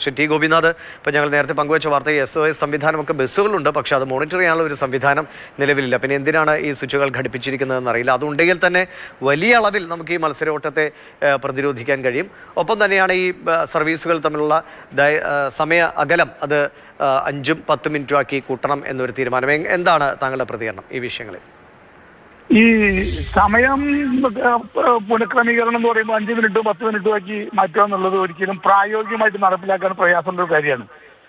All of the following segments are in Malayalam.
ശ്രീ ടി ഗോപിനാഥ്. ഇപ്പം ഞങ്ങൾ നേരത്തെ പങ്കുവച്ച വാർത്ത എസ് ഒ എസ് സംവിധാനമൊക്കെ ബസ്സുകളുണ്ട് പക്ഷേ അത് മോണിറ്റർ ചെയ്യാനുള്ള ഒരു സംവിധാനം നിലവിലില്ല. പിന്നെ എന്തിനാണ് ഈ സ്വിച്ചുകൾ ഘടിപ്പിച്ചിരിക്കുന്നതെന്ന് അറിയില്ല. അതുണ്ടെങ്കിൽ തന്നെ വലിയ അളവിൽ നമുക്ക് ഈ മത്സരോട്ടത്തെ പ്രതിരോധിക്കാൻ കഴിയും. ഒപ്പം തന്നെയാണ് ഈ സർവീസുകൾ തമ്മിലുള്ള സമയ അകലം അത് അഞ്ചും പത്തും മിനിറ്റും ആക്കി കൂട്ടണം എന്നൊരു തീരുമാനം. എന്താണ് താങ്കളുടെ പ്രതികരണം ഈ വിഷയങ്ങളിൽ? ഈ സമയം പുനഃക്രമീകരണം എന്ന് പറയുമ്പോൾ അഞ്ച് മിനിറ്റും പത്ത് മിനിറ്റും ആക്കി മാറ്റുക എന്നുള്ളത് ഒരിക്കലും പ്രായോഗികമായിട്ട് നടപ്പിലാക്കാൻ പ്രയാസമുള്ള ഒരു കാര്യമാണ്.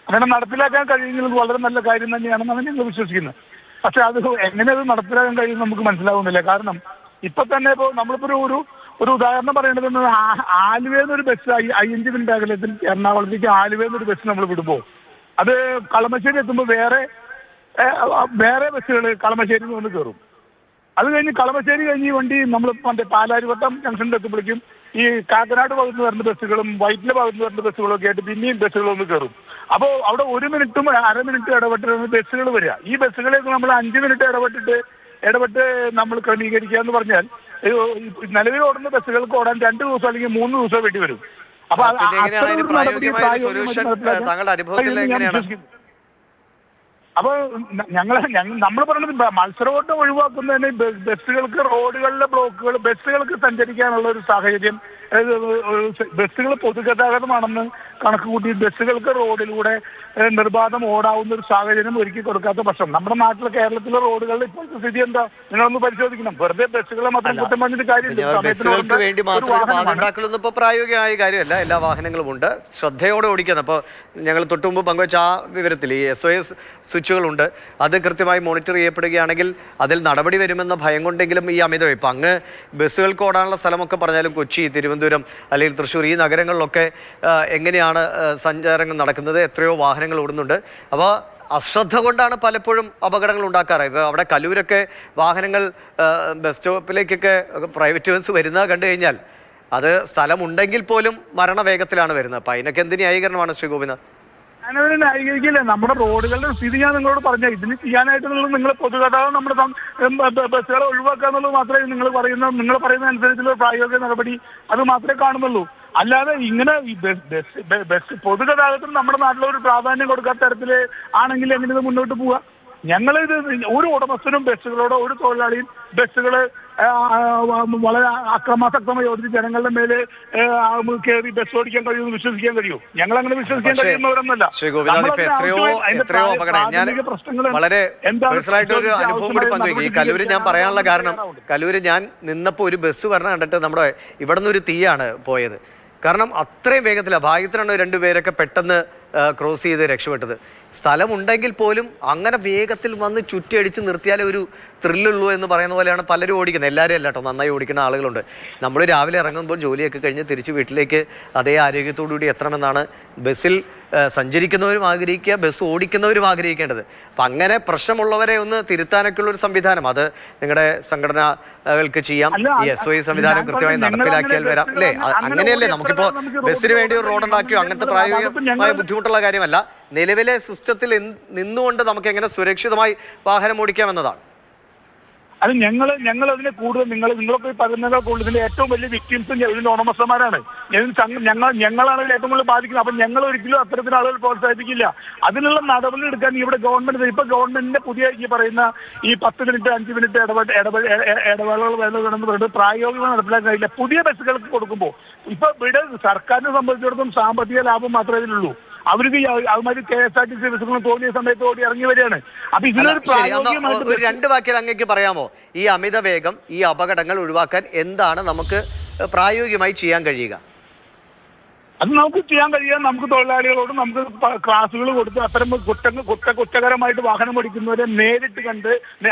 അങ്ങനെ നടപ്പിലാക്കാൻ കഴിയുന്നത് വളരെ നല്ല കാര്യം തന്നെയാണെന്നാണ് ഞങ്ങൾ വിശ്വസിക്കുന്നത്. പക്ഷെ അത് എങ്ങനെ അത് നടപ്പിലാക്കാൻ കഴിയുമെന്ന് നമുക്ക് മനസ്സിലാവുന്നില്ല. കാരണം ഇപ്പൊ തന്നെ ഇപ്പോൾ നമ്മളിപ്പോ ഒരു ഒരു ഉദാഹരണം പറയേണ്ടത് ആലുവയിൽ ഒരു ബസ് അയ്യഞ്ച് മിനിറ്റ് അകലത്തിൽ എറണാകുളത്തേക്ക് ആലുവയിൽ ഒരു ബസ് നമ്മൾ വിടുമ്പോൾ അത് കളമശ്ശേരി എത്തുമ്പോൾ വേറെ വേറെ ബസ്സുകൾ കളമശ്ശേരിയിൽ നിന്ന് കയറും അത് കഴിഞ്ഞ് കളമശ്ശേരി കഴിഞ്ഞ് ഈ വണ്ടി നമ്മൾ മറ്റേ പാലാരിവട്ടം ജംഗ്ഷനിൽ എത്തുമ്പോഴേക്കും ഈ കാക്കനാട് ഭാഗത്ത് നിന്ന് വരുന്ന ബസ്സുകളും വൈറ്റിലെ ഭാഗത്ത് നിന്ന് വരുന്ന ബസ്സുകളും ഒക്കെ ആയിട്ട് പിന്നെയും ബസ്സുകൾ ഒന്ന് കയറും. അപ്പോൾ അവിടെ ഒരു മിനിറ്റും അര മിനിറ്റ് ഇടപെട്ടിരുന്ന ബസ്സുകൾ വരിക. ഈ ബസ്സുകളെയൊക്കെ നമ്മൾ അഞ്ച് മിനിറ്റ് ഇടപെട്ടിട്ട് ഇടപെട്ട് നമ്മൾ ക്രമീകരിക്കുക എന്ന് പറഞ്ഞാൽ നിലവിൽ ഓടുന്ന ബസ്സുകൾക്ക് ഓടാൻ രണ്ട് ദിവസം അല്ലെങ്കിൽ മൂന്ന് ദിവസം വേണ്ടി വരും. അപ്പൊ താങ്കളുടെ അനുഭവത്തിൽ എങ്ങനെയാണ്? അപ്പൊ ഞങ്ങൾ നമ്മൾ പറയുന്നത് മത്സരവോട്ടം ഒഴിവാക്കുന്നതിന് ബസ്സുകൾക്ക് റോഡുകളിലെ ബ്ലോക്കുകൾ ബസ്സുകൾക്ക് സഞ്ചരിക്കാനുള്ള ഒരു സാഹചര്യം ബസ്സുകൾ പൊതുഗതാഗതമാണെന്ന് കണക്ക് കൂട്ടി ബസ്സുകൾക്ക് റോഡിലൂടെ നിർബാധം ഓടാവുന്ന ഒരു സാഹചര്യം ഒരുക്കി കൊടുക്കാത്ത പക്ഷം നമ്മുടെ നാട്ടിലെ കേരളത്തിലെ റോഡുകളിൽ ഇപ്പോഴത്തെ സ്ഥിതി എന്താ? നിങ്ങളൊന്ന് പരിശോധിക്കണം. വെറുതെ ബസ്സുകളെ മാത്രം കുറ്റം പറഞ്ഞിട്ട് കാര്യമില്ല. വേണ്ടി മാത്രം ഇപ്പോൾ പ്രായോഗികമായ കാര്യമല്ല. എല്ലാ വാഹനങ്ങളും ഉണ്ട്. ശ്രദ്ധയോടെ ഓടിക്കുന്നത് അപ്പോൾ ഞങ്ങൾ തൊട്ടു മുമ്പ് പങ്കുവച്ച ആ വിവരത്തിൽ ഈ എസ് ഒ എസ് സ്വിച്ചുകളുണ്ട്. അത് കൃത്യമായി മോണിറ്റർ ചെയ്യപ്പെടുകയാണെങ്കിൽ അതിൽ നടപടി വരുമെന്ന ഭയം കൊണ്ടെങ്കിലും ഈ അമിതം ഇപ്പം അങ്ങ് ബസ്സുകൾക്ക് ഓടാനുള്ള സ്ഥലമൊക്കെ പറഞ്ഞാലും കൊച്ചി തിരുവനന്തപുരം അല്ലെങ്കിൽ തൃശ്ശൂർ ഈ നഗരങ്ങളിലൊക്കെ എങ്ങനെയാണ് ആ, സഞ്ചാരങ്ങൾ നടക്കുന്നത്. എത്രയോ വാഹനങ്ങൾ ഓടുന്നുണ്ട്. അപ്പോൾ അശ്രദ്ധ കൊണ്ടാണ് പലപ്പോഴും അപകടങ്ങൾ ഉണ്ടാക്കാറ്. ഇപ്പോൾ അവിടെ കലൂരൊക്കെ വാഹനങ്ങൾ ബസ് സ്റ്റോപ്പിലേക്കൊക്കെ പ്രൈവറ്റ് ബസ് വരുന്നത് കണ്ടു കഴിഞ്ഞാൽ അത് സ്ഥലമുണ്ടെങ്കിൽ പോലും മരണവേഗത്തിലാണ് വരുന്നത്. അപ്പം അതിനൊക്കെ എന്ത് ന്യായീകരണമാണ് ശ്രീ ഗോപിനാഥ് ഞാനതിനെ ന്യായീകരിക്കില്ല? നമ്മുടെ റോഡുകളുടെ സ്ഥിതി ഞാൻ നിങ്ങളോട് പറഞ്ഞ. ഇതിന് ചെയ്യാനായിട്ടുള്ളത് നിങ്ങൾ പൊതുഗതാഗതം നമ്മുടെ ബസ്സുകളെ ഒഴിവാക്കുക എന്നുള്ളത് മാത്രമേ നിങ്ങൾ പറയുന്ന നിങ്ങൾ പറയുന്ന അനുസരിച്ചുള്ള പ്രായോഗിക നടപടി അത് മാത്രമേ കാണുന്നുള്ളൂ. അല്ലാതെ ഇങ്ങനെ ഈ ബസ് ബസ് പൊതുഗതാഗതത്തിന് നമ്മുടെ നാട്ടിലൊരു പ്രാധാന്യം കൊടുക്കാത്ത തരത്തിൽ ആണെങ്കിൽ എങ്ങനെ ഇത് മുന്നോട്ട് പോവുക ഞങ്ങൾ ഇത് ഒരു ഉടമസ്ഥനും ബസ്സുകളോടോ ഒരു തൊഴിലാളിയും ബസ്സുകൾ വളരെ അക്രമാസക്തമായി ഓടിച്ച് ജനങ്ങളുടെ മേലെ കയറി ബസ് ഓടിക്കാൻ കഴിയുമെന്ന് വിശ്വസിക്കാൻ കഴിയൂ. ഞങ്ങൾ അങ്ങനെ വിശ്വസിക്കാൻ കഴിയുന്നവരൊന്നല്ല. വളരെ ഒരു അനുഭവം കൂടി പങ്കുവയ്ക്കും ഈ കലൂര് ഞാൻ പറയാനുള്ള കാരണം കലൂര് ഞാൻ നിന്നപ്പോൾ ഒരു ബസ് വരണ കണ്ടിട്ട് നമ്മുടെ ഇവിടെ നിന്ന് ഒരു തീയാണ് പോയത്. കാരണം അത്രയും വേഗത്തിലാണ് ഭാഗ്യത്തിനാണ് രണ്ടുപേരൊക്കെ പെട്ടെന്ന് ക്രോസ് ചെയ്ത് രക്ഷപ്പെട്ടത്. സ്ഥലമുണ്ടെങ്കിൽ പോലും അങ്ങനെ വേഗത്തിൽ വന്ന് ചുറ്റിയടിച്ച് നിർത്തിയാലേ ഒരു ത്രില്ലുള്ളൂ എന്ന് പറയുന്ന പോലെയാണ് പലരും ഓടിക്കുന്നത്. എല്ലാവരും അല്ല കേട്ടോ നന്നായി ഓടിക്കുന്ന ആളുകളുണ്ട്. നമ്മൾ രാവിലെ ഇറങ്ങുമ്പോൾ ജോലിയൊക്കെ കഴിഞ്ഞ് തിരിച്ച് വീട്ടിലേക്ക് അതേ ആരോഗ്യത്തോടു കൂടി എത്തണമെന്നാണ് ബസ്സിൽ സഞ്ചരിക്കുന്നവരും ആഗ്രഹിക്കുക ബസ് ഓടിക്കുന്നവരും ആഗ്രഹിക്കേണ്ടത്. അപ്പം അങ്ങനെ പ്രശ്നമുള്ളവരെ ഒന്ന് തിരുത്താനൊക്കെയുള്ള ഒരു സംവിധാനം. അത് നിങ്ങളുടെ സംഘടനകൾക്ക് ചെയ്യാം. ഈ എസ് ഒ സംവിധാനം കൃത്യമായി നടപ്പിലാക്കിയാൽ വരാം. അല്ലേ? അങ്ങനെയല്ലേ നമുക്കിപ്പോൾ ബസ്സിന് വേണ്ടി ഒരു റോഡ് ഉണ്ടാക്കിയോ അങ്ങനത്തെ പ്രായോഗികമായ ഞങ്ങൾ- ബുദ്ധിമുട്ടുള്ള കാര്യമല്ല. നിലവിലെ സിസ്റ്റത്തിൽ നിന്നുകൊണ്ട് നമുക്ക് എങ്ങനെ സുരക്ഷിതമായി വാഹനം ഓടിക്കാം എന്നതാണ് അത് ഞങ്ങൾ ഞങ്ങൾ അതിനെ കൂടുതൽ നിങ്ങൾ നിങ്ങളൊക്കെ ഈ പറയുന്നതിനേക്കാൾ കൂടുതൽ ഇതിന്റെ ഏറ്റവും വലിയ വിക്ടിംസ് ഇതിന്റെ ഉടമസ്ഥന്മാരാണ്. ഞങ്ങൾ ഞങ്ങളാണ് ഏറ്റവും കൂടുതൽ ബാധിക്കുന്നത്. അപ്പൊ ഞങ്ങൾ ഒരിക്കലും അത്തരത്തിൽ ആളുകൾ പ്രോത്സാഹിപ്പിക്കില്ല. അതിനുള്ള നടപടി എടുക്കാൻ ഇവിടെ ഗവൺമെന്റ് ഇപ്പൊ ഗവൺമെന്റിന്റെ പുതിയ ഈ പറയുന്ന ഈ പത്ത് മിനിറ്റ് അഞ്ച് മിനിറ്റ് ഇടപെട്ട് ഇടപെടൽ ഇടവേളകൾ വേണമെന്ന് പറഞ്ഞിട്ട് പ്രായോഗികമായി നടപ്പിലാക്കാൻ കഴിയില്ല. പുതിയ ബസ്സുകൾക്ക് കൊടുക്കുമ്പോൾ. ഇപ്പൊ ഇവിടെ സർക്കാരിനെ സംബന്ധിച്ചിടത്തോളം സാമ്പത്തിക ലാഭം മാത്രമേ ഇതിലുള്ളൂ. അവർക്ക് അവന്മാര് K S R T C ബസ്സുകളും തോന്നിയ സമയത്ത് ഓടി ഇറങ്ങി വരികയാണ്. അപ്പൊ ഇതിനൊരു ഒരു രണ്ട് വാക്കിൽ അങ്ങേക്ക് പറയാമോ? ഈ അമിത വേഗം ഈ അപകടങ്ങൾ ഒഴിവാക്കാൻ എന്താണ് നമുക്ക് പ്രായോഗികമായി ചെയ്യാൻ കഴിയുക? അത് നമുക്ക് ചെയ്യാൻ കഴിയാൻ നമുക്ക് തൊഴിലാളികളോട് നമുക്ക് ക്ലാസ്സുകൾ കൊടുത്ത് അത്തരം കുറ്റങ്ങൾ കുറ്റ കുറ്റകരമായിട്ട് വാഹനം ഓടിക്കുന്നവരെ നേരിട്ട് കണ്ട്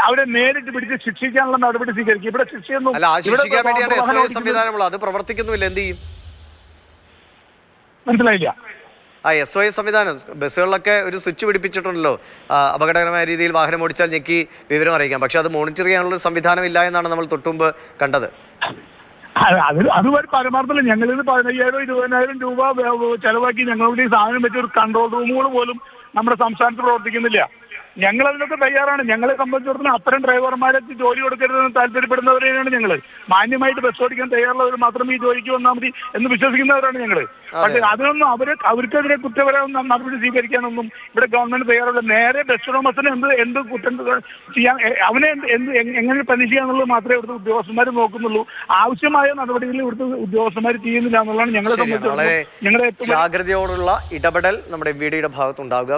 അവരെ നേരിട്ട് പിടിച്ച് ശിക്ഷിക്കാനുള്ള നടപടി സ്വീകരിക്കും ഇവിടെ ശിക്ഷയൊന്നും സംവിധാനമുള്ളത്. അത് പ്രവർത്തിക്കുന്നില്ല എന്ത് ചെയ്യും? മനസ്സിലായില്ല. ആ എസ് ഒ സംവിധാനം. ബസ്സുകളിലൊക്കെ ഒരു സ്വിച്ച് പിടിപ്പിച്ചിട്ടുണ്ടല്ലോ. അപകടകരമായ രീതിയിൽ വാഹനം ഓടിച്ചാൽ ഞെക്കി വിവരം അറിയിക്കാം. പക്ഷെ അത് മോണിറ്റർ ചെയ്യാനുള്ള സംവിധാനം ഇല്ല എന്നാണ് നമ്മൾ തൊട്ടുമുമ്പ് കണ്ടത്. അത് അത് പരമാർത്ഥമില്ല ഞങ്ങളിത് പതിനയ്യായിരം ഇരുപതിനായിരം രൂപ ചെലവാക്കി ഞങ്ങളുടെ ഈ സാധനം വെച്ച് ഒരു കൺട്രോൾ റൂമുകൾ പോലും നമ്മുടെ സംസ്ഥാനത്ത് പ്രവർത്തിക്കുന്നില്ല. ഞങ്ങൾ അതിനൊക്കെ തയ്യാറാണ്. ഞങ്ങളെ സംബന്ധിച്ചിടത്തോളം അത്തരം ഡ്രൈവർമാരെ ജോലി കൊടുക്കരുതെന്ന് താല്പര്യപ്പെടുന്നവരെയാണ് ഞങ്ങൾ മാന്യമായിട്ട് ബസ് ഓടിക്കാൻ തയ്യാറുള്ളവർ മാത്രമേ ഈ ജോലിക്ക് വന്നാൽ മതി എന്ന് വിശ്വസിക്കുന്നവരാണ് ഞങ്ങൾ പക്ഷേ അതിനൊന്നും അവരെ അവർക്കെതിരെ കുറ്റപരമൊന്നും നടപടി സ്വീകരിക്കാനൊന്നും ഇവിടെ ഗവൺമെന്റ് തയ്യാറല്ല. നേരെ ബസ് ഉടമസ്ഥന് എന്ത് എന്ത് കുറ്റം ചെയ്യാൻ അവനെ എന്ത് എങ്ങനെ പരീക്ഷിക്കാന്നുള്ളത് മാത്രമേ ഇവിടുത്തെ ഉദ്യോഗസ്ഥന്മാർ നോക്കുന്നുള്ളൂ. ആവശ്യമായ നടപടികൾ ഇവിടുത്തെ ഉദ്യോഗസ്ഥന്മാർ ചെയ്യുന്നില്ല എന്നുള്ളതാണ് ഞങ്ങളെ. സംബന്ധിച്ചിടത്തോളം ഞങ്ങളുടെ ജാഗ്രതയോടുള്ള ഇടപെടൽ നമ്മുടെ എം വി ഡിയുടെ ഭാഗത്തുണ്ടാവുക.